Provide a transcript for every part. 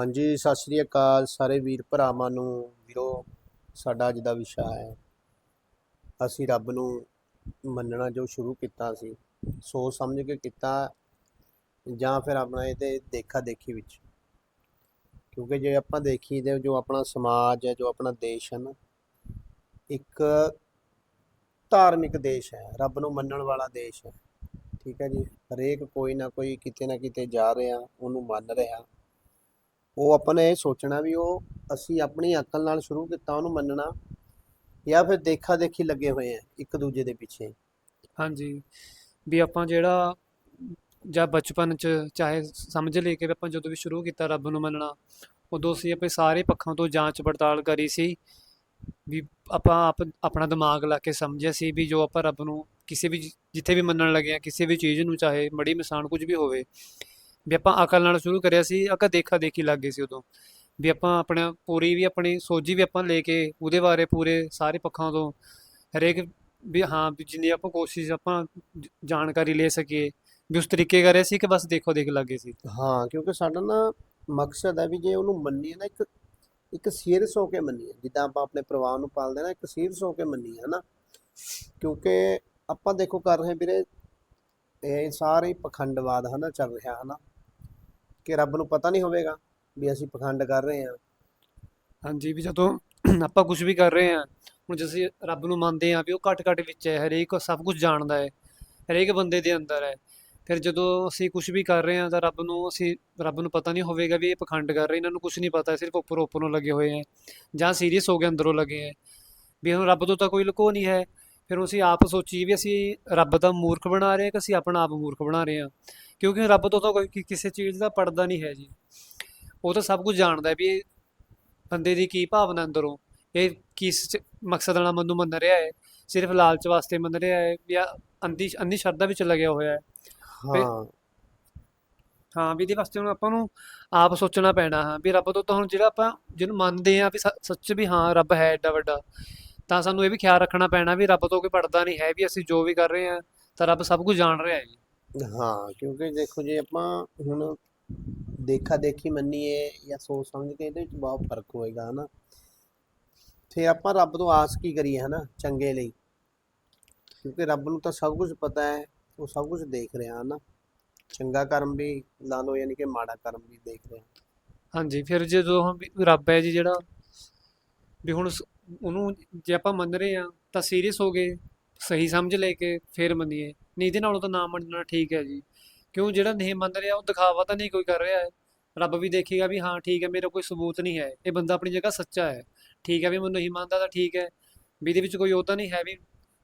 ਹਾਂਜੀ, ਸਤਿ ਸ੍ਰੀ ਅਕਾਲ ਸਾਰੇ ਵੀਰ ਭਰਾਵਾਂ ਨੂੰ, ਵੀਰੋ, ਸਾਡਾ ਅੱਜ ਦਾ ਵਿਸ਼ਾ ਹੈ। ਅਸੀਂ ਰੱਬ ਨੂੰ ਮੰਨਣਾ ਜੋ ਸ਼ੁਰੂ ਕੀਤਾ ਸੀ, ਸੋਚ ਸਮਝ ਕੇ ਕੀਤਾ ਜਾਂ ਫਿਰ ਆਪਣਾ ਇਹਦੇ ਦੇਖਾ ਦੇਖੀ ਵਿੱਚ। ਕਿਉਂਕਿ ਜੇ ਆਪਾਂ ਦੇਖੀ ਤੇ ਜੋ ਆਪਣਾ ਸਮਾਜ ਹੈ, ਜੋ ਆਪਣਾ ਦੇਸ਼ ਹੈ ਨਾ, ਇੱਕ ਧਾਰਮਿਕ ਦੇਸ਼ ਹੈ, ਰੱਬ ਨੂੰ ਮੰਨਣ ਵਾਲਾ ਦੇਸ਼ ਹੈ। ਠੀਕ ਹੈ ਜੀ, ਹਰੇਕ ਕੋਈ ਨਾ ਕੋਈ ਕਿਤੇ ਨਾ ਕਿਤੇ ਜਾ ਰਿਹਾ, ਉਹਨੂੰ ਮੰਨ ਰਿਹਾ। ਉਹ ਆਪਾਂ ਨੇ ਇਹ ਸੋਚਣਾ ਵੀ ਉਹ ਅਸੀਂ ਆਪਣੀ ਅਕਲ ਨਾਲ ਸ਼ੁਰੂ ਕੀਤਾ, ਉਹਨੂੰ ਮੰਨਣਾ ਜਾਂ ਫਿਰ ਦੇਖਾ ਦੇਖੀ ਲੱਗੇ ਹੋਏ ਆ ਇੱਕ ਦੂਜੇ ਦੇ ਪਿੱਛੇ। ਹਾਂਜੀ। ਵੀ ਆਪਾਂ ਜਿਹੜਾ ਜਾਂ ਬਚਪਨ ਚ ਚਾਹੇ ਸਮਝ ਲੈ ਕੇ ਵੀ ਆਪਾਂ ਜਦੋਂ ਵੀ ਸ਼ੁਰੂ ਕੀਤਾ ਰੱਬ ਨੂੰ ਮੰਨਣਾ, ਉਦੋਂ ਅਸੀਂ ਆਪਣੇ ਸਾਰੇ ਪੱਖਾਂ ਤੋਂ ਜਾਂਚ ਪੜਤਾਲ ਕਰੀ ਸੀ ਵੀ ਆਪਾਂ ਆਪ ਆਪਣਾ ਦਿਮਾਗ ਲਾ ਕੇ ਸਮਝਿਆ ਸੀ ਵੀ ਜੋ ਆਪਾਂ ਰੱਬ ਨੂੰ ਕਿਸੇ ਵੀ ਜਿੱਥੇ ਵੀ ਮੰਨਣ ਲੱਗੇ ਆ, ਕਿਸੇ ਵੀ ਚੀਜ਼ ਨੂੰ, ਚਾਹੇ ਮੜੀ ਮਸਾਨ ਕੁਝ ਵੀ ਹੋਵੇ ਵੀ ਆਪਾਂ ਅਕਲ ਨਾਲ ਸ਼ੁਰੂ ਕਰਿਆ ਸੀ, ਅਕਾ ਦੇਖਾ ਦੇਖੀ ਲੱਗ ਗਈ ਸੀ ਉਦੋਂ। ਵੀ ਆਪਾਂ ਆਪਣਾ ਪੂਰੀ ਵੀ ਆਪਣੀ ਸੋਝੀ ਵੀ ਆਪਾਂ ਲੈ ਕੇ ਉਹਦੇ ਬਾਰੇ ਪੂਰੇ ਸਾਰੇ ਪੱਖਾਂ ਤੋਂ ਹਰੇਕ ਵੀ ਹਾਂ, ਵੀ ਜਿੰਨੀ ਆਪਾਂ ਕੋਸ਼ਿਸ਼ ਆਪਾਂ ਜਾਣਕਾਰੀ ਲੈ ਸਕੀਏ, ਵੀ ਉਸ ਤਰੀਕੇ ਕਰਿਆ ਸੀ ਕਿ ਬਸ ਦੇਖੋ ਦੇਖ ਲੱਗੇ ਸੀ। ਹਾਂ, ਕਿਉਂਕਿ ਸਾਡਾ ਨਾ ਮਕਸਦ ਹੈ ਵੀ ਜੇ ਉਹਨੂੰ ਮੰਨੀਏ ਨਾ, ਇੱਕ ਇੱਕ ਸੀਰੀਅਸ ਹੋ ਕੇ ਮੰਨੀਏ। ਜਿੱਦਾਂ ਆਪਾਂ ਆਪਣੇ ਪਰਿਵਾਰ ਨੂੰ ਪਾਲਦੇ ਨਾ, ਇੱਕ ਸੀਰੀਅਸ ਹੋ ਕੇ ਮੰਨੀਏ, ਹਨਾ? ਕਿਉਂਕਿ ਆਪਾਂ ਦੇਖੋ ਕਰ ਰਹੇ ਵੀਰੇ, ਇਹ ਸਾਰੇ ਹੀ ਪਖੰਡਵਾਦ, ਹਨਾ, ਚੱਲ ਰਿਹਾ, ਹਨਾ? ਕਿ ਰੱਬ ਨੂੰ ਪਤਾ ਨਹੀਂ ਹੋਵੇਗਾ ਵੀ ਅਸੀਂ ਪਖੰਡ ਕਰ ਰਹੇ ਹਾਂ। ਹਾਂਜੀ, ਵੀ ਜਦੋਂ ਆਪਾਂ ਕੁਝ ਵੀ ਕਰ ਰਹੇ ਹਾਂ, ਹੁਣ ਜੇ ਅਸੀਂ ਰੱਬ ਨੂੰ ਮੰਨਦੇ ਹਾਂ ਵੀ ਉਹ ਘੱਟ ਘੱਟ ਵਿੱਚ ਹੈ, ਹਰੇਕ ਸਭ ਕੁਝ ਜਾਣਦਾ ਹੈ, ਹਰੇਕ ਬੰਦੇ ਦੇ ਅੰਦਰ ਹੈ, ਫਿਰ ਜਦੋਂ ਅਸੀਂ ਕੁਝ ਵੀ ਕਰ ਰਹੇ ਹਾਂ ਤਾਂ ਰੱਬ ਨੂੰ, ਅਸੀਂ ਰੱਬ ਨੂੰ ਪਤਾ ਨਹੀਂ ਹੋਵੇਗਾ ਵੀ ਇਹ ਪਖੰਡ ਕਰ ਰਹੇ, ਇਹਨਾਂ ਨੂੰ ਕੁਝ ਨਹੀਂ ਪਤਾ, ਸਿਰਫ ਉੱਪਰੋਂ ਉੱਪਰੋਂ ਲੱਗੇ ਹੋਏ ਹੈ ਜਾਂ ਸੀਰੀਅਸ ਹੋ ਕੇ ਅੰਦਰੋਂ ਲੱਗੇ ਹੈ। ਵੀ ਹੁਣ ਰੱਬ ਤੋਂ ਤਾਂ ਕੋਈ ਲੁਕੋ ਨਹੀਂ ਹੈ, ਫਿਰ ਅਸੀਂ ਆਪ ਸੋਚੀਏ ਵੀ ਅਸੀਂ ਰੱਬ ਦਾ ਮੂਰਖ ਬਣਾ ਰਹੇ ਹਾਂ ਕਿ ਅਸੀਂ ਆਪਣਾ ਆਪ ਮੂਰਖ ਬਣਾ ਰਹੇ ਹਾਂ। ਕਿਉਂਕਿ ਰੱਬ ਤੋਂ ਤਾਂ ਕੋਈ ਕਿ- ਕਿਸੇ ਚੀਜ਼ ਦਾ ਪੜਦਾ ਨਹੀਂ ਹੈ ਜੀ। ਉਹ ਤਾਂ ਸਭ ਕੁਝ ਜਾਣਦਾ ਹੈ ਵੀ ਇਹ ਬੰਦੇ ਦੀ ਕੀ ਭਾਵਨਾ ਅੰਦਰੋਂ। ਇਹ ਕਿਸ ਚ- ਮਕਸਦ ਨਾਲ ਮੈਨੂੰ ਮੰਨ ਰਿਹਾ ਹੈ? ਸਿਰਫ ਲਾਲਚ ਵਾਸਤੇ ਮੰਨ ਰਿਹਾ ਹੈ ਜਾਂ ਅੰਧੀ ਅੰਧੀ ਸ਼ਰਧਾ ਵਿੱਚ ਲੱਗਿਆ ਹੋਇਆ ਹੈ? ਹਾਂ। ਹਾਂ ਵੀ ਇਹਦੇ ਵਾਸਤੇ ਹੁਣ ਆਪਾਂ ਨੂੰ ਆਪ ਸੋਚਣਾ ਪੈਣਾ ਹਾਂ। ਵੀ ਰੱਬ ਤੋਂ ਤਾਂ ਹੁਣ ਜਿਹੜਾ ਆਪਾਂ ਜਿਹਨੂੰ ਮੰਨਦੇ ਆ ਵੀ ਸ- ਸੱਚ ਵੀ ਹਾਂ ਰੱਬ ਹੈ ਏਡਾ ਵੱਡਾ ਤਾਂ ਸਾਨੂੰ ਇਹ ਵੀ ਖਿਆਲ ਰੱਖਣਾ ਪੈਣਾ ਵੀ ਰੱਬ ਤੋਂ ਕੋਈ ਪੜਦਾ ਨਹੀਂ ਹੈ ਵੀ ਅਸੀਂ ਜੋ ਵੀ ਕਰ ਰਹੇ ਹਾਂ ਤਾਂ ਰੱਬ ਸਭ ਕੁਝ ਜਾਣ ਰਿਹਾ ਹੈ ਜੀ। ਹਾਂ, ਕਿਉਂਕਿ ਦੇਖੋ ਜੇ ਆਪਾਂ ਹੁਣ ਦੇਖਾ ਦੇਖੀ ਮੰਨੀਏ ਜਾਂ ਸੋਚ ਸਮਝ ਕੇ ਇਹਦੇ ਵਿੱਚ ਬਹੁਤ ਫ਼ਰਕ ਹੋਏਗਾ, ਹਨਾ। ਫਿਰ ਆਪਾਂ ਰੱਬ ਤੋਂ ਆਸ ਕੀ ਕਰੀਏ, ਹਨਾ, ਚੰਗੇ ਲਈ। ਕਿਉਂਕਿ ਰੱਬ ਨੂੰ ਤਾਂ ਸਭ ਕੁਝ ਪਤਾ ਹੈ, ਉਹ ਸਭ ਕੁਝ ਦੇਖ ਰਿਹਾ, ਹਨਾ। ਚੰਗਾ ਕਰਮ ਵੀ ਲਾ ਲਓ, ਯਾਨੀ ਕਿ ਮਾੜਾ ਕਰਮ ਵੀ ਦੇਖ ਰਿਹਾ। ਹਾਂਜੀ, ਫਿਰ ਜਦੋਂ ਹੁਣ ਵੀ ਰੱਬ ਹੈ ਜੀ ਜਿਹੜਾ, ਵੀ ਹੁਣ ਸ- ਉਹਨੂੰ ਜੇ ਆਪਾਂ ਮੰਨ ਰਹੇ ਹਾਂ, ਤਾਂ ਸੀਰੀਅਸ ਹੋ ਗਏ ਸਹੀ ਸਮਝ ਲੈ ਕੇ ਫਿਰ ਮੰਨੀਏ। ਨਹੀਂ ਇਹਦੇ ਨਾਲੋਂ ਤਾਂ ਨਾ ਮੰਨਣਾ ਠੀਕ ਹੈ ਜੀ। ਕਿਉਂ ਜਿਹੜਾ ਨਹੀਂ ਮੰਨ ਰਿਹਾ ਉਹ ਦਿਖਾਵਾ ਤਾਂ ਨਹੀਂ ਕੋਈ ਕਰ ਰਿਹਾ ਹੈ। ਰੱਬ ਵੀ ਦੇਖੇਗਾ ਵੀ ਹਾਂ ਠੀਕ ਹੈ ਮੇਰਾ ਕੋਈ ਸਬੂਤ ਨਹੀਂ ਹੈ। ਇਹ ਬੰਦਾ ਆਪਣੀ ਜਗ੍ਹਾ ਸੱਚਾ ਹੈ। ਠੀਕ ਹੈ ਵੀ ਮੈਨੂੰ ਨਹੀਂ ਮੰਨਦਾ ਤਾਂ ਠੀਕ ਹੈ। ਵੀ ਇਹਦੇ ਵਿੱਚ ਕੋਈ ਉਹ ਤਾਂ ਨਹੀਂ ਹੈ ਵੀ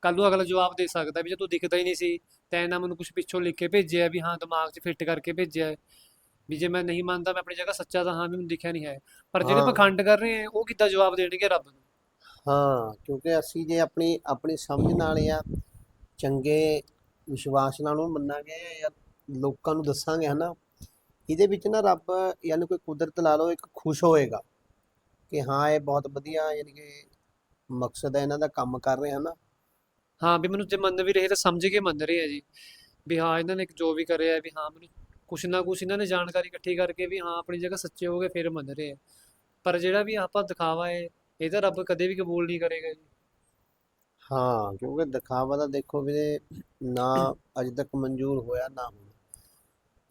ਕੱਲ ਨੂੰ ਅਗਲਾ ਜਵਾਬ ਦੇ ਸਕਦਾ ਵੀ ਜੇ ਤੂੰ ਦਿਖਦਾ ਹੀ ਨਹੀਂ ਸੀ ਤੈਂ ਇਹਨਾਂ ਮੈਨੂੰ ਕੁਝ ਪਿੱਛੋਂ ਲਿਖ ਕੇ ਭੇਜਿਆ ਵੀ ਹਾਂ ਦਿਮਾਗ 'ਚ ਫਿੱਟ ਕਰਕੇ ਭੇਜਿਆ। ਵੀ ਜੇ ਮੈਂ ਨਹੀਂ ਮੰਨਦਾ ਮੈਂ ਆਪਣੀ ਜਗ੍ਹਾ ਸੱਚਾ ਤਾਂ ਹਾਂ ਵੀ ਮੈਨੂੰ ਦਿਖਿਆ ਨਹੀਂ ਹੈ। ਪਰ ਜਿਹੜੇ। ਪਖੰਡ ਕਰ ਰਹੇ ਆ ਉਹ ਕਿੱਦਾਂ ਜਵਾਬ ਦੇਣਗੇ ਰੱਬ ਨੂੰ? ਹਾਂ ਕਿਉਂਕਿ ਅਸੀਂ ਜੇ ਆਪਣੀ ਆਪਣੀ ਸਮਝ ਨਾਲ ਜਾਂ ਚੰਗੇ ਵਿਸ਼ਵਾਸ ਨਾਲ ਉਹਨੂੰ ਮੰਨਾਂਗੇ ਜਾਂ ਲੋਕਾਂ ਨੂੰ ਦੱਸਾਂਗੇ ਹਨਾ, ਇਹਦੇ ਵਿੱਚ ਨਾ ਰੱਬ ਯਾਨੀ ਕੋਈ ਕੁਦਰਤ ਲਾ ਲਓ ਇੱਕ ਖੁਸ਼ ਹੋਏਗਾ ਕਿ ਹਾਂ ਇਹ ਬਹੁਤ ਵਧੀਆ ਯਾਨੀ ਕਿ ਮਕਸਦ ਹੈ ਇਹਨਾਂ ਦਾ ਕੰਮ ਕਰ ਰਹੇ ਹਨਾ। ਹਾਂ ਵੀ ਮੈਨੂੰ ਜੇ ਮੰਨ ਵੀ ਰਹੇ ਤਾਂ ਸਮਝ ਕੇ ਮੰਨ ਰਹੇ ਆ ਜੀ, ਵੀ ਹਾਂ ਇਹਨਾਂ ਨੇ ਜੋ ਵੀ ਕਰਿਆ ਵੀ ਹਾਂ ਮੈਨੂੰ ਕੁਛ ਨਾ ਕੁਛ ਇਹਨਾਂ ਨੇ ਜਾਣਕਾਰੀ ਇਕੱਠੀ ਕਰਕੇ ਵੀ ਹਾਂ ਆਪਣੀ ਜਗ੍ਹਾ ਸੱਚੇ ਹੋ ਗਏ ਫਿਰ ਮੰਨ ਰਹੇ ਆ। ਪਰ ਜਿਹੜਾ ਵੀ ਆਪਾਂ ਦਿਖਾਵਾ ਹੈ, ਇਹ ਤਾਂ ਰੱਬ ਕਦੇ ਵੀ ਕਬੂਲ ਨਹੀਂ ਕਰੇਗਾ ਜੀ। ਹਾਂ ਕਿਉਂਕਿ ਦਿਖਾਵਾ ਤਾਂ ਦੇਖੋ ਵੀਰੇ ਨਾ ਅਜੇ ਤੱਕ ਮਨਜ਼ੂਰ ਹੋਇਆ ਨਾ ਹੋਣਾ।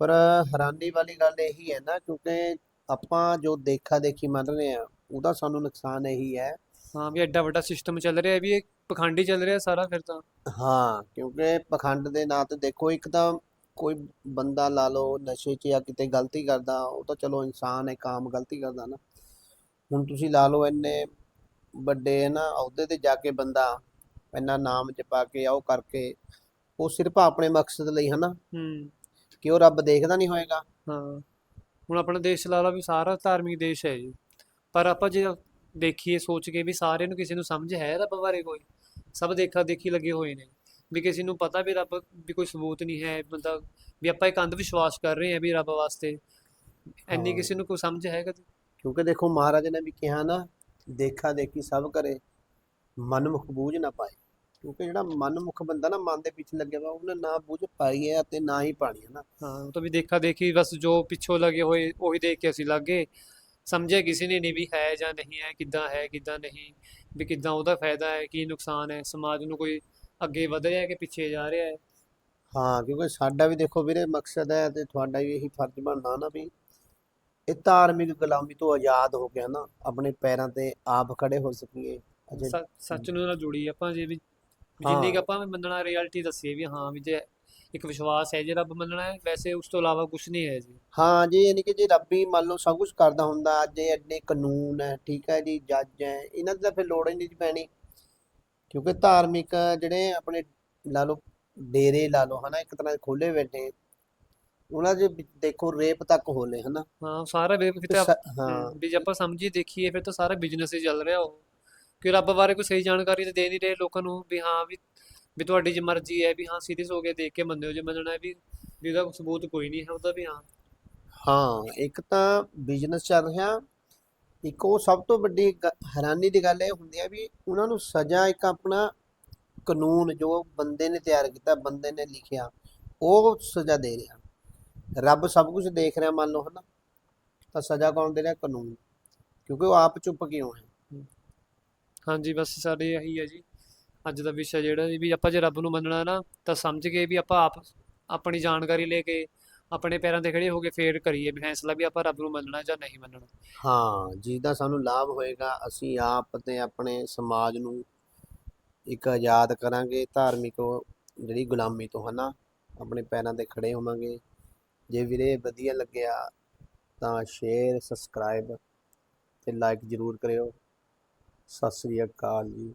ਪਰ ਹੈਰਾਨੀ ਵਾਲੀ ਗੱਲ ਇਹੀ ਹੈ ਨਾ ਕਿਉਂਕਿ ਆਪਾਂ ਜੋ ਦੇਖਾ ਦੇਖੀ ਮੰਨ ਰਹੇ ਆ ਉਹਦਾ ਸਾਨੂੰ ਨੁਕਸਾਨ ਇਹੀ ਹੈ। ਹਾਂ ਵੀ ਐਡਾ ਵੱਡਾ ਸਿਸਟਮ ਚੱਲ ਰਿਹਾ ਵੀ ਇਹ ਪਖੰਡੀ ਚੱਲ ਰਿਹਾ ਸਾਰਾ ਫਿਰ ਤਾਂ। ਹਾਂ ਕਿਉਂਕਿ ਪਖੰਡ ਦੇ ਨਾਂ ਤੇ ਦੇਖੋ ਇੱਕ ਤਾਂ ਕੋਈ ਬੰਦਾ ਲਾ ਲਓ ਨਸ਼ੇ 'ਚ ਜਾਂ ਕਿਤੇ ਗਲਤੀ ਕਰਦਾ ਉਹ ਤਾਂ ਚਲੋ ਇਨਸਾਨ ਹੈ ਕਾਮ ਗਲਤੀ ਕਰਦਾ ਨਾ। ਹੁਣ ਤੁਸੀਂ ਲਾ ਲਓ ਇੰਨੇ ਵੱਡੇ ਨਾ ਅਹੁਦੇ ਤੇ ਜਾ ਕੇ ਬੰਦਾ ਇੰਨਾ ਨਾਮ ਜਪਾ ਕੇ ਆ ਉਹ ਕਰਕੇ ਉਹ ਸਿਰਫ ਆਪਣੇ ਮਕਸਦ ਲਈ ਹਨਾ। ਹੂੰ। ਕਿ ਉਹ ਰੱਬ ਦੇਖਦਾ ਨਹੀਂ ਹੋਏਗਾ। ਹਾਂ। ਹੁਣ ਆਪਣਾ ਦੇਸ਼ ਲਾ ਲਾ ਵੀ ਸਾਰਾ ਧਾਰਮਿਕ ਦੇਸ਼ ਹੈ ਜੀ। ਪਰ ਆਪਾਂ ਜੇ ਦੇਖੀਏ ਸੋਚ ਕੇ ਵੀ ਸਾਰੇ ਨੂੰ ਕਿਸੇ ਨੂੰ ਸਮਝ ਹੈ ਰੱਬ ਬਾਰੇ ਕੋਈ। ਸਭ ਦੇਖਾ ਦੇਖੀ ਲੱਗੇ ਹੋਏ ਨੇ। ਵੀ ਕਿਸੇ ਨੂੰ ਪਤਾ ਵੀ ਰੱਬ ਵੀ ਕੋਈ ਸਬੂਤ ਨਹੀਂ ਹੈ ਬੰਦਾ ਵੀ ਆਪਾਂ ਇੱਕ ਅੰਧ ਵਿਸ਼ਵਾਸ ਕਰ ਰਹੇ ਹਾਂ ਵੀ ਰੱਬ ਵਾਸਤੇ। ਹਾਂ। ਕਿਸੇ ਨੂੰ ਕੋਈ ਸਮਝ ਹੈ ਕਦੇ? ਕਿਉਂਕਿ ਦੇਖੋ ਮਹਾਰਾਜ ਨੇ ਵੀ ਕਿਹਾ ਨਾ ਦੇਖਾ ਦੇਖੀ ਸਭ ਕਰੇ। ਮਨਮੁਖ ਬੂਝ ਨਾ ਪਾਏ। ਕਿਉਂਕਿ ਜਿਹੜਾ ਮਨਮੁਖ ਬੰਦਾ ਨਾ ਮਨ ਦੇ ਪਿੱਛੇ ਲੱਗਿਆ ਵਾ ਉਹਨੇ ਨਾ ਬੂਝ ਪਾਈ ਹੈ ਅਤੇ ਨਾ ਹੀ ਪਾਣੀ ਹੈ ਨਾ। ਹਾਂ ਉਹ ਤਾਂ ਵੀ ਦੇਖਾ ਦੇਖੀ ਬਸ ਜੋ ਪਿੱਛੋਂ ਲੱਗੇ ਹੋਏ ਉਹੀ ਦੇਖ ਕੇ ਅਸੀਂ ਲੱਗੇ। ਸਮਝਿਆ ਕਿਸੇ ਨੇ ਨਹੀਂ ਵੀ ਹੈ ਜਾਂ ਨਹੀਂ ਹੈ ਕਿੱਦਾਂ ਹੈ ਕਿੱਦਾਂ ਨਹੀਂ ਵੀ ਕਿੱਦਾਂ ਉਹਦਾ ਫਾਇਦਾ ਹੈ ਕੀ ਨੁਕਸਾਨ ਹੈ ਸਮਾਜ ਨੂੰ ਕੋਈ ਅੱਗੇ ਵਧ ਰਿਹਾ ਹੈ ਕਿ ਪਿੱਛੇ ਜਾ ਰਿਹਾ ਹੈ? ਹਾਂ ਕਿਉਂਕਿ ਸਾਡਾ ਵੀ ਦੇਖੋ ਵੀਰੇ ਮਕਸਦ ਹੈ ਤੇ ਤੁਹਾਡਾ ਵੀ ਇਹੀ ਫਰਜ਼ ਬਣਦਾ ਨਾ ਵੀ ਇਹ ਧਾਰਮਿਕ ਗੁਲਾਮੀ ਤੋਂ ਆਜ਼ਾਦ ਹੋ ਕੇ ਨਾ ਆਪਣੇ ਪੈਰਾਂ ਤੇ ਆਪ ਖੜੇ ਹੋ ਸਕੀਏ। ਸ- ਸੱਚ ਨੂੰ ਨਾਲ ਜੁੜੀ ਆਪਾਂ ਜੇ ਵੀ ਜਿੰਨੀ ਕੁ ਹਾਂ। ਆਪਾਂ ਮੰਨਣਾ ਰਿਐਲਿਟੀ ਦੱਸੀਏ ਵੀ ਹਾਂ ਵੀ ਜੇ ਇੱਕ ਵਿਸ਼ਵਾਸ ਹੈ ਜੇ ਰੱਬ ਮੰਨਣਾ ਹੈ ਵੈਸੇ ਉਸ ਤੋਂ ਇਲਾਵਾ ਕੁਝ ਨਹੀਂ ਹੈ ਜੀ। ਹਾਂ ਜੀ ਯਾਨੀ ਕਿ ਜੇ ਰੱਬ ਹੀ ਮੰਨ ਲਓ ਸਭ ਕੁਝ ਕਰਦਾ ਹੁੰਦਾ ਅੱਜ ਇਹ ਇੰਨੇ ਕਾਨੂੰਨ ਹੈ ਠੀਕ ਹੈ ਜੀ ਜੱਜ ਹੈ ਇਹਨਾਂ ਦੀ ਤਾਂ ਫਿਰ ਲੋੜ ਹੀ ਨਹੀਂ ਜੀ ਪੈਣੀ। ਕਿਉਂਕਿ ਧਾਰਮਿਕ ਜਿਹੜੇ ਆਪਣੇ ਲਾ ਲਓ ਡੇਰੇ ਲਾ ਲਓ ਹਨਾ ਇੱਕ ਤਰ੍ਹਾਂ ਦੇ ਖੋਲੇ ਬੈਠੇ ਉਹਨਾਂ ਦੇ ਵਿੱਚ ਦੇਖੋ ਰੇਪ ਤੱਕ ਹੋਲੇ ਹਨਾ। ਹਾਂ ਸਾਰਾ ਵੇ ਫਿਰ ਤੇ ਤਾਂ ਸ- ਹਾਂ ਵੀ ਜੇ ਆਪਾਂ ਸਮਝੀ ਦੇਖੀਏ ਫਿਰ ਤਾਂ ਸਾਰਾ ਬਿਜ਼ਨਸ ਹੀ ਚੱਲ ਰਿਹਾ ਉਹ। ਕਿ ਰੱਬ ਬਾਰੇ ਕੋਈ ਸਹੀ ਜਾਣਕਾਰੀ ਤਾਂ ਦੇ ਨਹੀਂ ਰਹੇ ਲੋਕਾਂ ਨੂੰ ਵੀ ਹਾਂ ਵੀ ਵੀ ਤੁਹਾਡੀ ਜੇ ਮਰਜ਼ੀ ਹੈ ਵੀ ਹਾਂ ਸੀਰੀਅਸ ਹੋ ਕੇ ਦੇਖ ਕੇ ਮੰਨਿਓ, ਜੇ ਮੰਨਣਾ ਹੈ ਵੀ ਵੀ ਉਹਦਾ ਸਬੂਤ ਕੋਈ ਨਹੀਂ ਹੈ ਉਹਦਾ ਵੀ ਹਾਂ। ਹਾਂ, ਇੱਕ ਤਾਂ ਬਿਜ਼ਨਸ ਚੱਲ ਰਿਹਾ, ਇੱਕ ਉਹ ਸਭ ਤੋਂ ਵੱਡੀ ਗ- ਹੈਰਾਨੀ ਦੀ ਗੱਲ ਇਹ ਹੁੰਦੀ ਹੈ ਵੀ ਉਹਨਾਂ ਨੂੰ ਸਜ਼ਾ ਇੱਕ ਆਪਣਾ ਕਾਨੂੰਨ ਜੋ ਬੰਦੇ ਨੇ ਤਿਆਰ ਕੀਤਾ, ਬੰਦੇ ਨੇ ਲਿਖਿਆ, ਉਹ ਸਜ਼ਾ ਦੇ ਰਿਹਾ। ਰੱਬ ਸਭ ਕੁਝ ਦੇਖ ਰਿਹਾ ਮੰਨ ਲਓ ਹਨਾ, ਤਾਂ ਸਜ਼ਾ ਕੌਣ ਦੇ ਰਿਹਾ ਕਾਨੂੰਨ, ਕਿਉਂਕਿ ਉਹ ਆਪ ਚੁੱਪ ਕਿਉਂ ਹੈ? ਹਾਂਜੀ, ਬਸ ਸਾਡੇ ਇਹੀ ਹੈ ਜੀ। ਅੱਜ ਦਾ ਵਿਸ਼ਾ ਜਿਹੜਾ ਜੀ, ਵੀ ਆਪਾਂ ਜੇ ਰੱਬ ਨੂੰ ਮੰਨਣਾ ਨਾ, ਤਾਂ ਸਮਝ ਕੇ ਵੀ ਆਪਾਂ ਆਪ ਆਪਣੀ ਜਾਣਕਾਰੀ ਲੈ ਕੇ, ਆਪਣੇ ਪੈਰਾਂ ਤੇ ਖੜੇ ਹੋ ਕੇ ਫੇਰ ਕਰੀਏ। ਫੈਸਲਾ ਵੀ ਆਪਾਂ ਰੱਬ ਨੂੰ ਮੰਨਣਾ ਜਾਂ ਨਹੀਂ ਮੰਨਣਾ। ਹਾਂ, ਜਿਹਦਾ ਸਾਨੂੰ ਲਾਭ ਹੋਏਗਾ, ਅਸੀਂ ਆਪ ਤੇ ਆਪਣੇ ਸਮਾਜ ਨੂੰ ਇੱਕ ਆਜ਼ਾਦ ਕਰਾਂਗੇ। ਧਾਰਮਿਕ ਜਿਹੜੀ ਗੁਲਾਮੀ ਤੋਂ ਹਨਾ, ਆਪਣੇ ਪੈਰਾਂ ਤੇ ਖੜੇ ਹੋਵਾਂਗੇ। ਜੇ ਵੀਰੇ ਵਧੀਆ ਲੱਗਿਆ, ਤਾਂ ਸ਼ੇਅਰ ਸਬਸਕ੍ਰਾਈਬ ਤੇ ਲਾਈਕ ਜ਼ਰੂਰ ਕਰਿਓ। ਸਤਿ ਸ੍ਰੀ ਅਕਾਲ ਜੀ।